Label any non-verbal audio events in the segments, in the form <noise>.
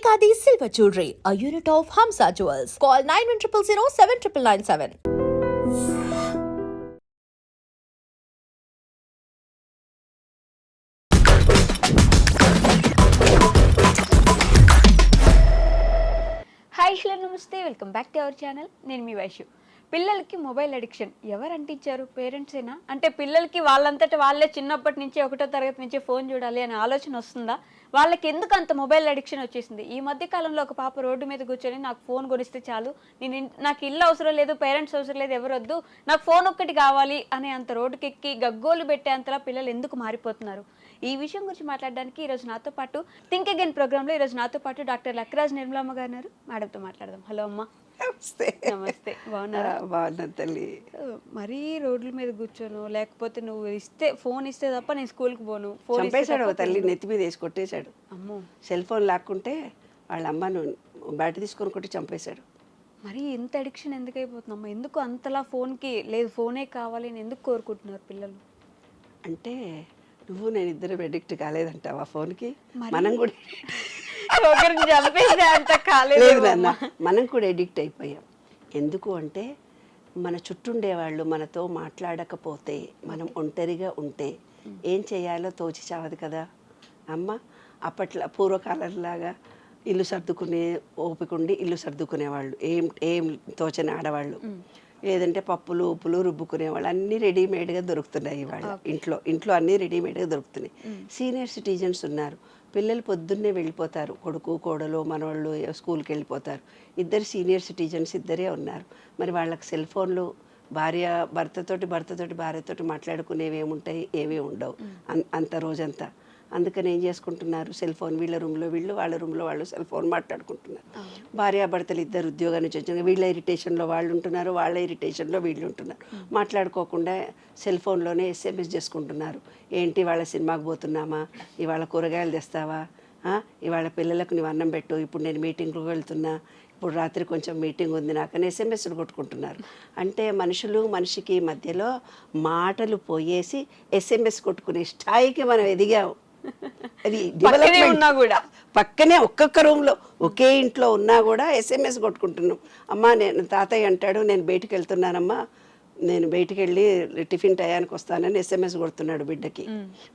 Kekadi Silver Jewelry, a unit of Hamsa Jewels. Call 9100 7997. Hi hello నమస్తే welcome back to our channel నేను మీ వైషు పిల్లలకి mobile addiction. ఎవరు అంటించారు పేరెంట్సేనా అంటే పిల్లలకి వాళ్ళంతట వాళ్ళే చిన్నప్పటి నుంచి ఒకటో తరగతి నుంచి ఫోన్ చూడాలి అనే ఆలోచన వస్తుందా? వాళ్ళకి ఎందుకు అంత మొబైల్ అడిక్షన్ వచ్చేసింది? ఈ మధ్య కాలంలో ఒక పాప రోడ్డు మీద కూర్చొని నాకు ఫోన్ కొనిస్తే చాలు. నేను నాకు ఇల్లు అవసరం లేదు పేరెంట్స్ అవసరం లేదు ఎవరొద్దు. నాకు ఫోన్ ఒక్కటి కావాలి అనే అంత రోడ్డుకెక్కి గగ్గోలు గగ్గోలు పెట్టేంతలా పిల్లలు ఎందుకు మారిపోతున్నారు? ఈ విషయం గురించి మాట్లాడడానికి ఈరోజు నాతో పాటు థింక్ అగైన్ ప్రోగ్రాంలో ఈరోజు నాతో పాటు డాక్టర్ లక్రాజ్ నిర్మలమ్మ గారు ఉన్నారు. మేడంతో మాట్లాడదాం. హలో అమ్మ. నమస్తే. నమస్తే. బాగున్నారా? ఆ, బాగున్నాను తల్లి. మరీ రోడ్ల మీద కూర్చోను లేకపోతే నువ్వు ఇస్తే ఫోన్ ఇస్తే తప్ప నేను స్కూల్కి పోను. ఫోన్ చంపేశాడు తల్లి నెత్తి మీద వేసి కొట్టేశాడు. అమ్మో. సెల్ ఫోన్ లాక్కుంటే వాళ్ళ అమ్మను బయట తీసుకొని కొట్టి చంపేశాడు. మరి ఇంత అడిక్షన్ ఎందుకు అయిపోతుందమ్మా ఎందుకు అంతలా ఫోన్కి లేదు ఫోనే కావాలి అని ఎందుకు కోరుకుంటున్నారు పిల్లలు? అంటే నువ్వు నేను ఇద్దరు ఎడిక్ట్ కాలేదంటావా ఫోన్కి? మనం కూడా <laughs> ఒకరిని చంపేసే అంత కాలేదు నాన్న మనం కూడా ఎడిక్ట్ అయిపోయాం. ఎందుకు అంటే మన చుట్టుండే వాళ్ళు మనతో మాట్లాడకపోతే మనం ఒంటరిగా ఉంటే ఏం చేయాలో తోచి చావదు కదా. అమ్మ అప్పట్లో పూర్వకాలంలాగా ఇల్లు సర్దుకునే ఓపిక ఉండి ఇల్లు సర్దుకునేవాళ్ళు. ఏం ఏం తోచని ఆడవాళ్ళు. లేదంటే పప్పులు ఉప్పులు రుబ్బుకునేవాళ్ళు. అన్నీ రెడీమేడ్గా దొరుకుతున్నాయి ఇవాళ ఇంట్లో. ఇంట్లో అన్నీ రెడీమేడ్గా దొరుకుతున్నాయి. సీనియర్ సిటిజన్స్ ఉన్నారు. పిల్లలు పొద్దున్నే వెళ్ళిపోతారు. కొడుకు కోడలు మనవాళ్ళు స్కూల్కి వెళ్ళిపోతారు. ఇద్దరు సీనియర్ సిటిజన్స్ ఇద్దరే ఉన్నారు. మరి వాళ్ళకి సెల్ ఫోన్లు భార్య భర్తతోటి భర్తతోటి భార్యతోటి మాట్లాడుకునేవి ఏముంటాయి? ఏమీ ఉండవు. అంత రోజంతా. అందుకని ఏం చేసుకుంటున్నారు? సెల్ ఫోన్ వీళ్ళ రూమ్లో వీళ్ళు వాళ్ళ రూమ్లో వాళ్ళు సెల్ ఫోన్ మాట్లాడుకుంటున్నారు. భార్యాభర్తలు ఇద్దరు ఉద్యోగాన్ని వచ్చి వీళ్ళ ఇరిటేషన్లో వాళ్ళు ఉంటున్నారు వాళ్ళ ఇరిటేషన్లో వీళ్ళు ఉంటున్నారు. మాట్లాడుకోకుండా సెల్ ఫోన్లోనే ఎస్ఎంఎస్ చేసుకుంటున్నారు. ఏంటి వాళ్ళ సినిమాకి పోతున్నామా? ఇవాళ కూరగాయలు తెస్తావా? ఇవాళ పిల్లలకు నువ్వు అన్నం పెట్టు ఇప్పుడు నేను మీటింగ్కి వెళ్తున్నా ఇప్పుడు రాత్రి కొంచెం మీటింగ్ ఉంది నాకని ఎస్ఎంఎస్లు కొట్టుకుంటున్నారు. అంటే మనుషులు మనిషికి మధ్యలో మాటలు పోయేసి ఎస్ఎంఎస్ కొట్టుకునే స్థాయికి మనం ఎదిగాము అది. ఉన్నా కూడా. పక్కనే ఒక్కొక్క రూమ్లో ఒకే ఇంట్లో ఉన్నా కూడా ఎస్ఎంఎస్ కొట్టుకుంటున్నాం. అమ్మా నేను తాతయ్య అంటాడు నేను బయటికి వెళ్తున్నానమ్మా. నేను బయటికి వెళ్ళి టిఫిన్ టయానికి వస్తానని ఎస్ఎంఎస్ కొడుతున్నాడు బిడ్డకి.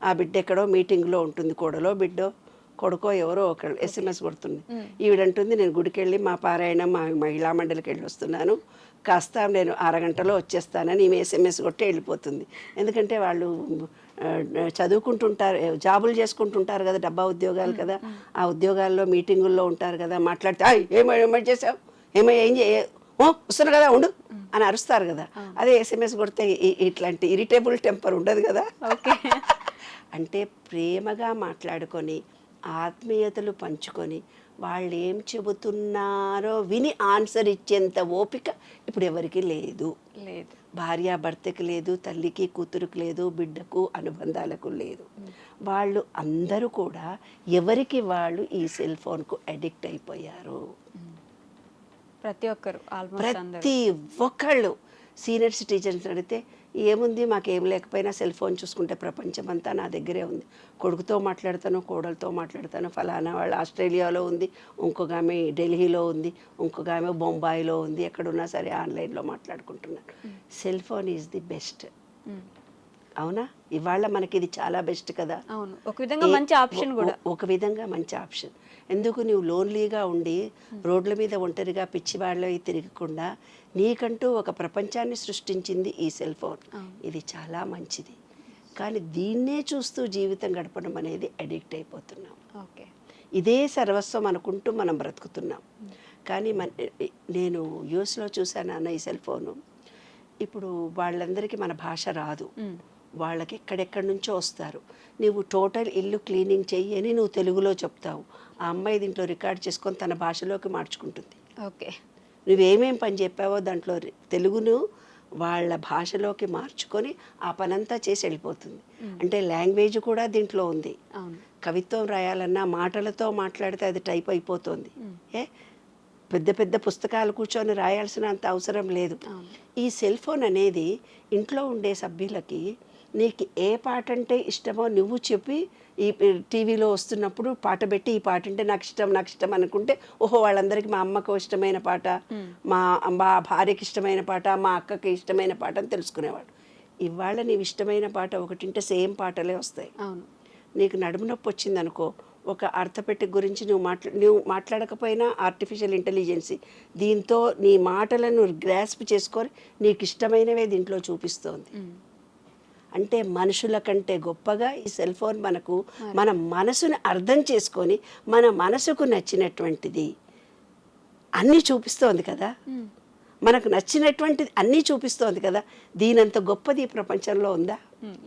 ఆ బిడ్డ ఎక్కడో మీటింగ్లో ఉంటుంది కోడలో బిడ్డో. కొడుకో ఎవరో ఒకరు ఎస్ఎంఎస్ కొడుతుంది. ఈవిడంటుంది నేను గుడికి వెళ్ళి మా పారాయణ మా మహిళా మండలికి వెళ్ళి వస్తున్నాను. కాస్త నేను అరగంటలో వచ్చేస్తానని ఈమె ఎస్ఎంఎస్ కొట్టి వెళ్ళిపోతుంది. ఎందుకంటే వాళ్ళు చదువుకుంటుంటారు జాబులు చేసుకుంటుంటారు కదా డబ్బా ఉద్యోగాలు కదా. ఆ ఉద్యోగాల్లో మీటింగుల్లో ఉంటారు కదా మాట్లాడితే "ఆయ్, ఏమో ఏమో చేసావు ఏమో ఏం చే ఓ వస్తున్నా కదా ఉండు. అని అరుస్తారు కదా. అదే ఎస్ఎంఎస్ కొడితే ఇట్లాంటి ఇరిటేబుల్ టెంపర్ ఉండదు కదా. ఓకే. <laughs> అంటే ప్రేమగా మాట్లాడుకొని ఆత్మీయతలు పంచుకొని వాళ్ళు ఏం చెబుతున్నారో విని ఆన్సర్ ఇచ్చేంత ఓపిక ఇప్పుడు ఎవరికి లేదు. లేదు. భార్య భర్తకి లేదు తల్లికి కూతురుకి లేదు బిడ్డకు అనుబంధాలకు లేదు. వాళ్ళు అందరూ కూడా ఎవరికి వాళ్ళు ఈ సెల్ ఫోన్కు అడిక్ట్ అయిపోయారు? ప్రతి ఒక్కరు ప్రతి ఒక్కళ్ళు. సీనియర్ సిటిజన్స్ అడిగితే ఏముంది? మాకేం లేకపోయినా సెల్ ఫోన్ చూసుకుంటే ప్రపంచం అంతా నా దగ్గరే ఉంది. కొడుకుతో మాట్లాడతాను కోడలతో మాట్లాడతాను. ఫలానా వాళ్ళు ఆస్ట్రేలియాలో ఉంది ఇంకొక ఆమె ఢిల్లీలో ఉంది ఇంకొక ఆమె బొంబాయిలో ఉంది ఎక్కడున్నా సరే ఆన్లైన్లో మాట్లాడుకుంటున్నారు cell phone is the best. అవునా? ఇవాళ మనకి ఇది చాలా బెస్ట్ కదా. అవును. ఒక విధంగా మంచి ఆప్షన్ కూడా. ఒక విధంగా మంచి ఆప్షన్. ఎందుకు నువ్వు లోన్లీగా ఉండి రోడ్ల మీద ఒంటరిగా పిచ్చివాళ్ళ తిరగకుండా నీకంటూ ఒక ప్రపంచాన్ని సృష్టించింది ఈ సెల్ ఫోన్. ఇది చాలా మంచిది. కానీ దీన్నే చూస్తూ జీవితం గడపడం అనేది అడిక్ట్ అయిపోతున్నాం. ఓకే. ఇదే సర్వస్వం అనుకుంటూ మనం బ్రతుకుతున్నాం. కానీ మన నేను యూఎస్లో చూశాను అన్న ఈ సెల్ ఫోను. ఇప్పుడు వాళ్ళందరికీ మన భాష రాదు. వాళ్ళకి ఎక్కడెక్కడి నుంచో వస్తారు. నువ్వు టోటల్ ఇల్లు క్లీనింగ్ చెయ్యి అని నువ్వు తెలుగులో చెప్తావు. ఆ అమ్మాయి దీంట్లో రికార్డ్ చేసుకొని తన భాషలోకి మార్చుకుంటుంది. ఓకే. నువ్వేమేం పని చెప్పావో దాంట్లో తెలుగును వాళ్ళ భాషలోకి మార్చుకొని ఆ పనంతా చేసి వెళ్ళిపోతుంది. అంటే లాంగ్వేజ్ కూడా దీంట్లో ఉంది. కవిత్వం రాయాలన్నా మాటలతో మాట్లాడితే అది టైప్ అయిపోతుంది. ఏ? పెద్ద పెద్ద పుస్తకాలు కూర్చొని రాయాల్సిన అంత అవసరం లేదు. ఈ సెల్ ఫోన్ అనేది ఇంట్లో ఉండే సభ్యులకి నీకు ఏ పాట అంటే ఇష్టమో నువ్వు చెప్పి ఈ టీవీలో వస్తున్నప్పుడు పాట పెట్టి ఈ పాట అంటే నాకు ఇష్టం నాకు ఇష్టం అనుకుంటే ఓహో వాళ్ళందరికీ మా అమ్మకు ఇష్టమైన పాట మా మా భార్యకి ఇష్టమైన పాట మా అక్కకి ఇష్టమైన పాట అని తెలుసుకునేవాడు. ఇవాళ నీవు ఇష్టమైన పాట ఒకటింటే సేమ్ పాటలే వస్తాయి. అవును. నీకు నడుము నొప్పి వచ్చింది అనుకో ఒక అర్థపెట్టి గురించి నువ్వు మాట్లా నువ్వు మాట్లాడకపోయినా ఆర్టిఫిషియల్ ఇంటెలిజెన్సీ దీంతో నీ మాటలను గ్రాస్ప్ చేసుకొని నీకు ఇష్టమైనవే దీంట్లో చూపిస్తోంది. అంటే మనుషుల కంటే గొప్పగా ఈ సెల్ ఫోన్ మనకు మన మనసుని అర్థం చేసుకొని మన మనసుకు నచ్చినటువంటిది అన్నీ చూపిస్తోంది కదా. మనకు నచ్చినటువంటిది అన్నీ చూపిస్తోంది కదా. దీనంత గొప్పది ఈ ప్రపంచంలో ఉందా?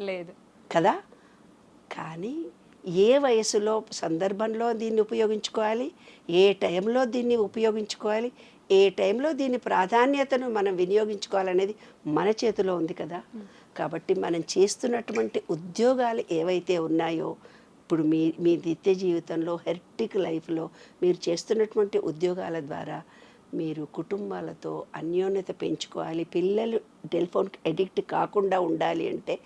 లేదు. కదా. కానీ ఏ వయసులో సందర్భంలో దీన్ని ఉపయోగించుకోవాలి? ఏ టైంలో దీన్ని ఉపయోగించుకోవాలి? ఏ టైంలో దీని ప్రాధాన్యతను మనం వినియోగించుకోవాలనేది మన చేతిలో ఉంది కదా. కాబట్టి మనం చేస్తున్నటువంటి ఉద్యోగాలు ఏవైతే ఉన్నాయో ఇప్పుడు మీ మీ నిత్య జీవితంలో హెర్టిక్ లైఫ్లో మీరు చేస్తున్నటువంటి ఉద్యోగాల ద్వారా మీరు కుటుంబాలతో అన్యోన్యత పెంచుకోవాలి. పిల్లలు టెలిఫోన్కి అడిక్ట్ కాకుండా ఉండాలి అంటే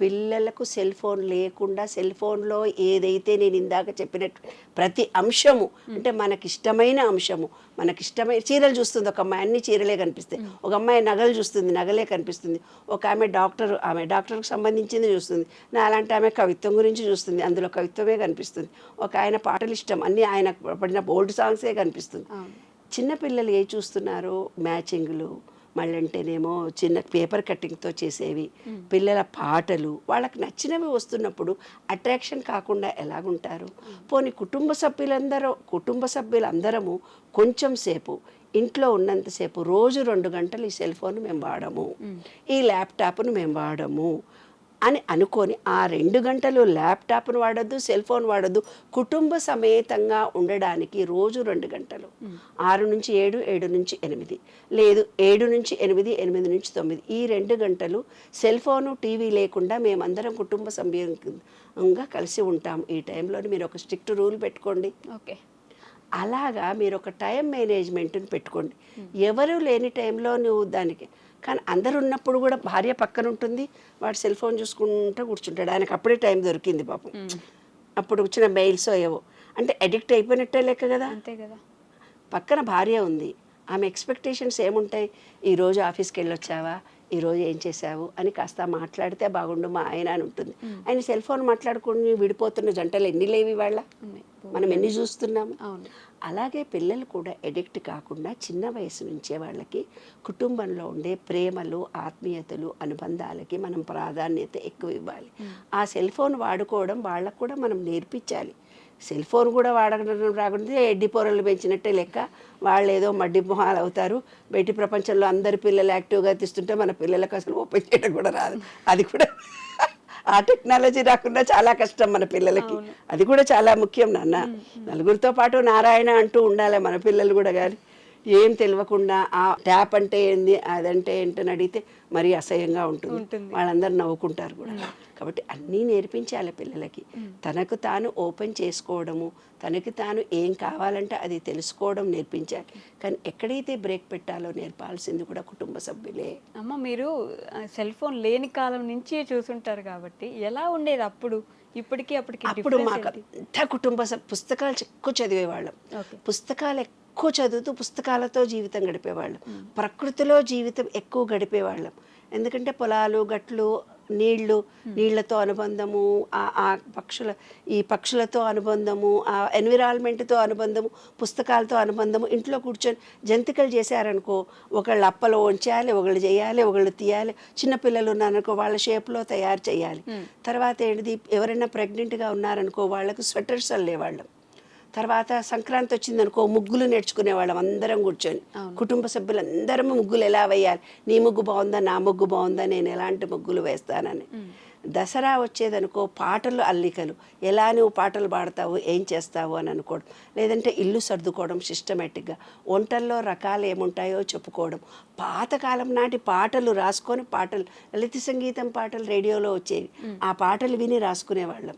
పిల్లలకు సెల్ ఫోన్ లేకుండా సెల్ ఫోన్లో ఏదైతే నేను ఇందాక చెప్పినట్టు ప్రతి అంశము అంటే మనకి ఇష్టమైన అంశము మనకి ఇష్టమైన చీరలు చూస్తుంది. ఒక అమ్మాయి అన్ని చీరలే కనిపిస్తాయి. ఒక అమ్మాయి నగలు చూస్తుంది నగలే కనిపిస్తుంది. ఒక ఆమె డాక్టర్ ఆమె డాక్టర్కి సంబంధించింది చూస్తుంది. నా అలాంటి ఆమె కవిత్వం గురించి చూస్తుంది. అందులో కవిత్వమే కనిపిస్తుంది. ఒక ఆయన పాటలు ఇష్టం అన్నీ ఆయన పడిన ఓల్డ్ సాంగ్సే కనిపిస్తుంది. చిన్నపిల్లలు ఏ చూస్తున్నారు మ్యాచింగ్లు మళ్ళీ అంటేనేమో చిన్న పేపర్ కటింగ్తో చేసేవి పిల్లల పాటలు వాళ్ళకి నచ్చినవి వస్తున్నప్పుడు అట్రాక్షన్ కాకుండా ఎలాగుంటారు? పోనీ కుటుంబ సభ్యులందరూ కుటుంబ సభ్యులందరము కొంచెం సేపు ఇంట్లో ఉన్నంతసేపు రోజు రెండు గంటలు ఈ సెల్ ఫోన్ మేము వాడము. ఈ ల్యాప్టాప్ను మేము వాడము. అని అనుకొని ఆ రెండు గంటలు ల్యాప్టాప్ను వాడొద్దు సెల్ ఫోన్ వాడొద్దు కుటుంబ సమేతంగా ఉండడానికి రోజు రెండు గంటలు. ఆరు నుంచి ఏడు ఏడు నుంచి ఎనిమిది. లేదు ఏడు నుంచి ఎనిమిది ఎనిమిది నుంచి తొమ్మిది. ఈ రెండు గంటలు సెల్ ఫోను టీవీ లేకుండా మేమందరం కుటుంబ సభ్యంగా కలిసి ఉంటాం ఈ టైంలో మీరు ఒక స్ట్రిక్ట్ రూల్ పెట్టుకోండి. ఓకే. అలాగా మీరు ఒక టైం మేనేజ్మెంట్ని పెట్టుకోండి. ఎవరు లేని టైంలో నువ్వు దానికి కానీ అందరు ఉన్నప్పుడు కూడా భార్య పక్కన ఉంటుంది వాడు సెల్ ఫోన్ చూసుకుంటూ కూర్చుంటాడు. ఆయనకు అప్పుడే టైం దొరికింది పాపం. అప్పుడు వచ్చిన మెయిల్స్ ఏవో. అంటే అడిక్ట్ అయిపోయినట్టే లెక్క కదా? అంతే కదా. పక్కన భార్య ఉంది. ఆమె ఎక్స్పెక్టేషన్స్ ఏముంటాయి? ఈరోజు ఆఫీస్కి వెళ్ళొచ్చావా? ఈరోజు ఏం చేసావు అని కాస్త మాట్లాడితే బాగుండు మా ఆయన అని ఉంటుంది. ఆయన సెల్ ఫోన్ మాట్లాడుకుని విడిపోతున్న జంటలు ఎన్ని లేవి వాళ్ళ మనం ఎన్ని చూస్తున్నాము? అవును. అలాగే పిల్లలు కూడా ఎడిక్ట్ కాకుండా చిన్న వయసు నుంచే వాళ్ళకి కుటుంబంలో ఉండే ప్రేమలు ఆత్మీయతలు అనుబంధాలకి మనం ప్రాధాన్యత ఎక్కువ ఇవ్వాలి. ఆ సెల్ ఫోన్ వాడుకోవడం వాళ్ళకు కూడా మనం నేర్పించాలి. సెల్ ఫోన్ కూడా వాడడం రాకుండా ఎడ్డి పొరలు పెంచినట్టే లెక్క. వాళ్ళు ఏదో మడ్డి మొహాలు అవుతారు. బయటి ప్రపంచంలో అందరి పిల్లలు యాక్టివ్గా తీస్తుంటే మన పిల్లలకు అసలు ఓపెన్ చేయడం కూడా రాదు. అది కూడా ఆ టెక్నాలజీ రాకుండా చాలా కష్టం మన పిల్లలకి. అది కూడా చాలా ముఖ్యం నాన్న. నలుగురితో పాటు నారాయణ అంటూ ఉండాలి మన పిల్లలు కూడా కానీ ఏం తెలియకుండా ఆ ట్యాప్ అంటే ఏంది అదంటే ఏంటని అడిగితే మరీ అసహ్యంగా ఉంటుంది. వాళ్ళందరూ నవ్వుకుంటారు కూడా. కాబట్టి అన్నీ నేర్పించాలి పిల్లలకి. తనకు తాను ఓపెన్ చేసుకోవడము తనకి తాను ఏం కావాలంటే అది తెలుసుకోవడం నేర్పించాలి. కానీ ఎక్కడైతే బ్రేక్ పెట్టాలో నేర్పాల్సింది కూడా కుటుంబ సభ్యులే. అమ్మ మీరు సెల్ ఫోన్ లేని కాలం నుంచి చూసుంటారు కాబట్టి ఎలా ఉండేది అప్పుడు? ఇప్పటికీ అప్పటికి అప్పుడు మాకు? అంతా కుటుంబ పుస్తకాలు ఎక్కువ చదివేవాళ్ళం. పుస్తకాలు ఎక్కువ చదువుతూ పుస్తకాలతో జీవితం గడిపేవాళ్ళం. ప్రకృతిలో జీవితం ఎక్కువ గడిపేవాళ్ళం. ఎందుకంటే పొలాలు గట్లు నీళ్ళు నీళ్ళతో అనుబంధము ఆ ఆ పక్షుల ఈ పక్షులతో అనుబంధము ఆ ఎన్విరాన్మెంట్తో అనుబంధము పుస్తకాలతో అనుబంధము ఇంట్లో కూర్చొని జంతికలు చేశారనుకో ఒకళ్ళు అప్పలో ఉంచాలి ఒకళ్ళు చేయాలి ఒకళ్ళు తీయాలి చిన్నపిల్లలు ఉన్నారనుకో వాళ్ళ షేప్లో తయారు చేయాలి. తర్వాత ఏంటిది? ఎవరైనా ప్రెగ్నెంట్గా ఉన్నారనుకో వాళ్ళకు స్వెటర్స్ అల్లేవాళ్ళం. తర్వాత సంక్రాంతి వచ్చిందనుకో ముగ్గులు నేర్చుకునే వాళ్ళం అందరం కూర్చొని. కుటుంబ సభ్యులందరం ముగ్గులు ఎలా వేయాలి? నీ ముగ్గు బాగుందా? నా ముగ్గు బాగుందా? నేను ఎలాంటి ముగ్గులు వేస్తానని. దసరా వచ్చేదనుకో పాటలు అల్లికలు. ఎలా నువ్వు పాటలు పాడతావు? ఏం చేస్తావు? అని అనుకోవడం. లేదంటే ఇల్లు సర్దుకోవడం సిస్టమేటిక్గా వంటల్లో రకాలు ఏముంటాయో చెప్పుకోవడం. పాతకాలం నాటి పాటలు రాసుకొని పాటలు లలిత సంగీతం పాటలు రేడియోలో వచ్చేవి. ఆ పాటలు విని రాసుకునేవాళ్ళం.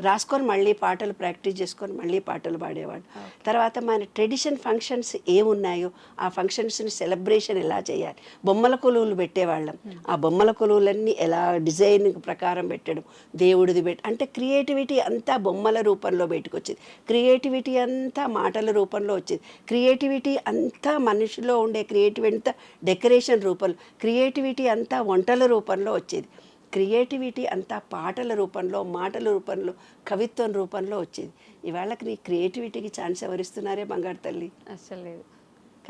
రాసుకొని మళ్ళీ పాటలు ప్రాక్టీస్ చేసుకొని మళ్ళీ పాటలు పాడేవాడు. తర్వాత మన ట్రెడిషన్ ఫంక్షన్స్ ఏమున్నాయో ఆ ఫంక్షన్స్ని సెలబ్రేషన్ ఎలా చేయాలి? బొమ్మల కొలువులు పెట్టేవాళ్ళం. ఆ బొమ్మల కొలువులన్నీ ఎలా డిజైన్ ప్రకారం పెట్టడం? దేవుడిది పెట్టి అంటే క్రియేటివిటీ అంతా బొమ్మల రూపంలో బయటకు వచ్చేది క్రియేటివిటీ అంతా మాటల రూపంలో వచ్చేది. క్రియేటివిటీ అంతా మనిషిలో ఉండే క్రియేటివిటీ అంతా డెకరేషన్ రూపంలో క్రియేటివిటీ అంతా వంటల రూపంలో వచ్చేది. క్రియేటివిటీ అంతా పాటల రూపంలో మాటల రూపంలో కవిత్వం రూపంలో వచ్చేది. ఇవాళకి నీ క్రియేటివిటీకి ఛాన్స్ ఎవరిస్తున్నారే బంగారు తల్లి? అస్సలు లేదు.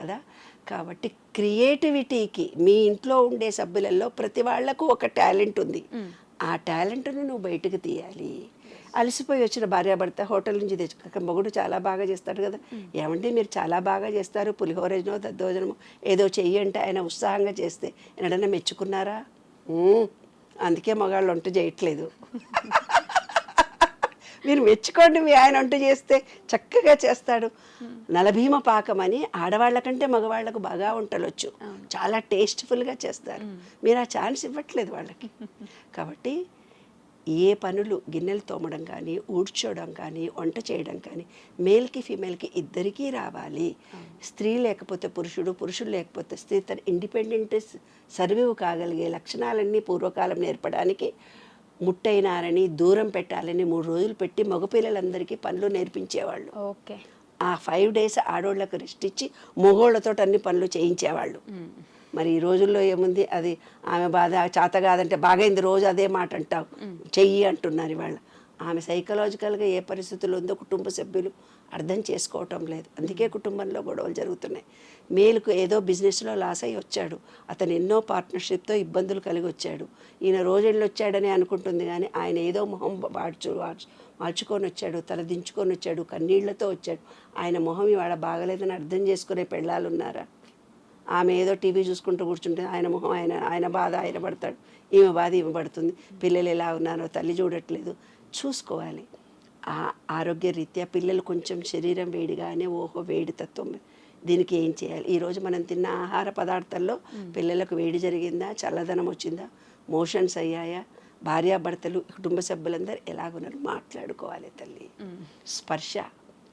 కదా? కాబట్టి క్రియేటివిటీకి మీ ఇంట్లో ఉండే సభ్యులలో ప్రతి వాళ్ళకు ఒక టాలెంట్ ఉంది. ఆ టాలెంట్ని నువ్వు బయటకు తీయాలి. అలసిపోయి వచ్చిన భార్యాభర్త హోటల్ నుంచి తెచ్చుక మొగుడు చాలా బాగా చేస్తాడు కదా. ఏమంటే మీరు చాలా బాగా చేస్తారు? పులిహోరజనో దద్దోజనమో ఏదో చెయ్యి అంటే ఆయన ఉత్సాహంగా చేస్తే ఎన్నడన్నా మెచ్చుకున్నారా? అందుకే మగాళ్ళు వంట చేయట్లేదు. మీరు మెచ్చుకోండి మీ ఆయన వంట చేస్తే చక్కగా చేస్తాడు. నలభీమ పాకం అని ఆడవాళ్ళ కంటే మగవాళ్ళకు బాగా వంటలు వచ్చు చాలా టేస్ట్ఫుల్గా చేస్తారు. మీరు ఆ ఛాన్స్ ఇవ్వట్లేదు వాళ్ళకి. కాబట్టి ఏ పనులు గిన్నెలు తోమడం కానీ ఊడ్చోవడం కానీ వంట చేయడం కానీ మేల్కి ఫీమేల్కి ఇద్దరికీ రావాలి. స్త్రీ లేకపోతే పురుషుడు పురుషుడు లేకపోతే స్త్రీ తన ఇండిపెండెంట్ సర్వీవ్ కాగలిగే లక్షణాలన్నీ పూర్వకాలం నేర్పడానికి ముట్టైనారని దూరం పెట్టాలని మూడు రోజులు పెట్టి మగపిల్లలందరికీ పనులు నేర్పించేవాళ్ళు. ఓకే. ఆ ఫైవ్ డేస్ ఆడోళ్ళకు రెస్ట్ ఇచ్చి మగోళ్ళతో అన్ని పనులు చేయించేవాళ్ళు. మరి ఈ రోజుల్లో ఏముంది? అది ఆమె బాధ చేత కాదంటే బాగైంది రోజు అదే మాట అంటావు. చెయ్యి అంటున్నారు ఇవాళ. ఆమె సైకలాజికల్గా ఏ పరిస్థితుల్లో ఉందో కుటుంబ సభ్యులు అర్థం చేసుకోవటం లేదు. అందుకే కుటుంబంలో గొడవలు జరుగుతున్నాయి. మేలుకు ఏదో బిజినెస్లో లాస్ అయ్యి వచ్చాడు. అతను ఎన్నో పార్ట్నర్షిప్తో ఇబ్బందులు కలిగి వచ్చాడు. ఈయన రోజుల్లో వచ్చాడని అనుకుంటుంది కానీ ఆయన ఏదో మొహం మార్చు మార్చు- మార్చుకొని వచ్చాడు తల దించుకొని వచ్చాడు కన్నీళ్ళతో వచ్చాడు. ఆయన మొహం ఇవాళ బాగలేదని అర్థం చేసుకునే పెళ్ళాలు ఉన్నారా ఆమె ఏదో టీవీ చూసుకుంటూ కూర్చుంటే ఆయన మొహం ఆయన ఆయన బాధ ఆయన పడతాడు. ఈమె బాధ ఈమె పడుతుంది. పిల్లలు ఎలా ఉన్నారో తల్లి చూడట్లేదు. చూసుకోవాలి. ఆ ఆరోగ్య రీత్యా పిల్లలు కొంచెం శరీరం వేడిగానే ఓహో వేడి తత్వం. దీనికి ఏం చేయాలి? ఈరోజు మనం తిన్న ఆహార పదార్థాల్లో పిల్లలకు వేడి జరిగిందా? చల్లదనం వచ్చిందా? మోషన్స్ అయ్యాయా? భార్యాభర్తలు కుటుంబ సభ్యులందరూ ఎలాగున్నారు? మాట్లాడుకోవాలి తల్లి. స్పర్శ.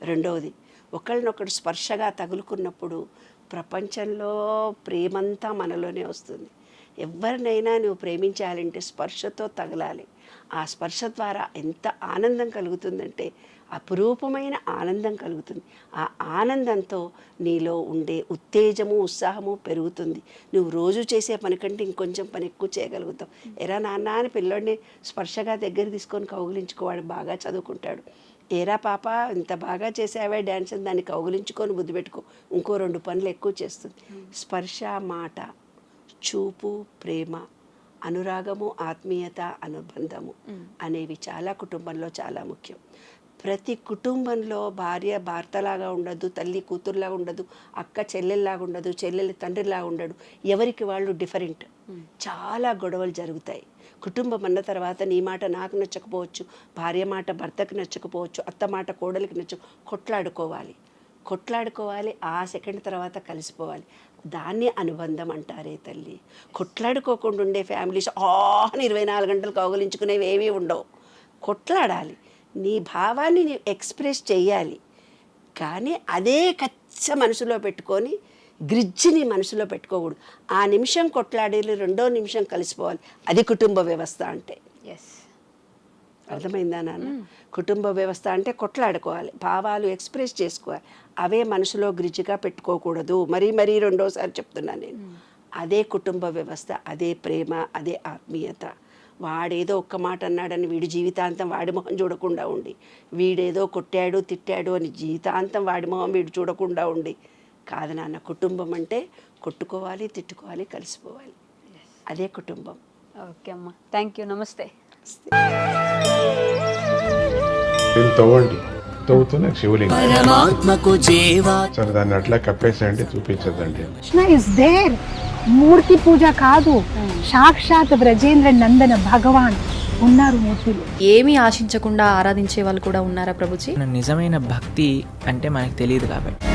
రెండవది ఒకళ్ళనొకడు స్పర్శగా తగులుకున్నప్పుడు ప్రపంచంలో ప్రేమంతా మనలోనే వస్తుంది. ఎవరినైనా నువ్వు ప్రేమించాలంటే స్పర్శతో తగలాలి. ఆ స్పర్శ ద్వారా ఎంత ఆనందం కలుగుతుందంటే అపురూపమైన ఆనందం కలుగుతుంది. ఆ ఆనందంతో నీలో ఉండే ఉత్తేజము ఉత్సాహము పెరుగుతుంది. నువ్వు రోజు చేసే పని కంటే ఇంకొంచెం పని ఎక్కువ చేయగలుగుతావు. ఎరా నాన్న అని పిల్లోడిని స్పర్శగా దగ్గర తీసుకొని కౌగిలించుకోవాడు బాగా చదువుకుంటాడు. ఏరా పాప ఇంత బాగా చేసావే డ్యాన్స్ అని దాన్ని కౌగిలించుకొని బుద్ధి పెట్టుకో. ఇంకో రెండు పనులు ఎక్కువ చేస్తుంది. స్పర్శ మాట చూపు ప్రేమ అనురాగము ఆత్మీయత అనుబంధము అనేవి చాలా కుటుంబంలో చాలా ముఖ్యం. ప్రతి కుటుంబంలో భార్య భర్తలాగా ఉండదు తల్లి కూతురులాగా ఉండదు అక్క చెల్లెల్లాగా ఉండదు చెల్లెలు తండ్రిలాగా ఉండడు. ఎవరికి వాళ్ళు డిఫరెంట్. చాలా గొడవలు జరుగుతాయి. కుటుంబం అన్న తర్వాత నీ మాట నాకు నచ్చకపోవచ్చు భార్య మాట భర్తకు నచ్చకపోవచ్చు అత్త మాట కోడలికి నచ్చ కొట్లాడుకోవాలి. కొట్లాడుకోవాలి ఆ సెకండ్ తర్వాత కలిసిపోవాలి. దాన్ని అనుబంధం అంటారే తల్లి. కొట్లాడుకోకుండా ఉండే ఫ్యామిలీస్ ఆన్ ఇరవై నాలుగు గంటలు కౌగలించుకునేవి ఏమీ ఉండవు. కొట్లాడాలి. నీ భావాన్ని నీవు ఎక్స్ప్రెస్ చేయాలి. కానీ అదే కచ్చ మనసులో పెట్టుకొని గ్రిడ్జిని మనసులో పెట్టుకోకూడదు. ఆ నిమిషం కొట్లాడి రెండో నిమిషం కలిసిపోవాలి. అది కుటుంబ వ్యవస్థ అంటే. ఎస్ అర్థమైందా నాన్న? కుటుంబ వ్యవస్థ అంటే కొట్లాడుకోవాలి. భావాలు ఎక్స్ప్రెస్ చేసుకోవాలి. అవే మనసులో గ్రిజ్జిగా పెట్టుకోకూడదు. మరీ మరీ రెండోసారి చెప్తున్నాను నేను. అదే కుటుంబ వ్యవస్థ అదే ప్రేమ అదే ఆత్మీయత. వాడేదో ఒక్క మాట అన్నాడని వీడి జీవితాంతం వాడి మొహం చూడకుండా ఉండి. వీడేదో కొట్టాడు తిట్టాడు అని జీవితాంతం వాడి మొహం వీడు చూడకుండా ఉండి. కాదు నాన్న కుటుంబం అంటే కొట్టుకోవాలి తిట్టుకోవాలి కలిసిపోవాలి. అదే కుటుంబం. ఓకే అమ్మా. థ్యాంక్ యూ నమస్తే. దీన్ని తవ్వండి. తవ్వుతూనే శివలింగం. పరమాత్మకు జీవా. సరే దాన్ని అట్లా కప్పేసేయండి చూపించదండి కృష్ణ ఇస్ దేర్ మూర్తి పూజ కాదు. సాక్షాత్ బ్రజేంద్ర నందన భగవాన్ ఉన్నారు మూర్తిలో. ఏమీ ఆశించకుండా ఆరాధించే వాళ్ళు కూడా ఉన్నారా ప్రభుజీ? నిజమైన భక్తి అంటే మనకు తెలియదు కాబట్టి.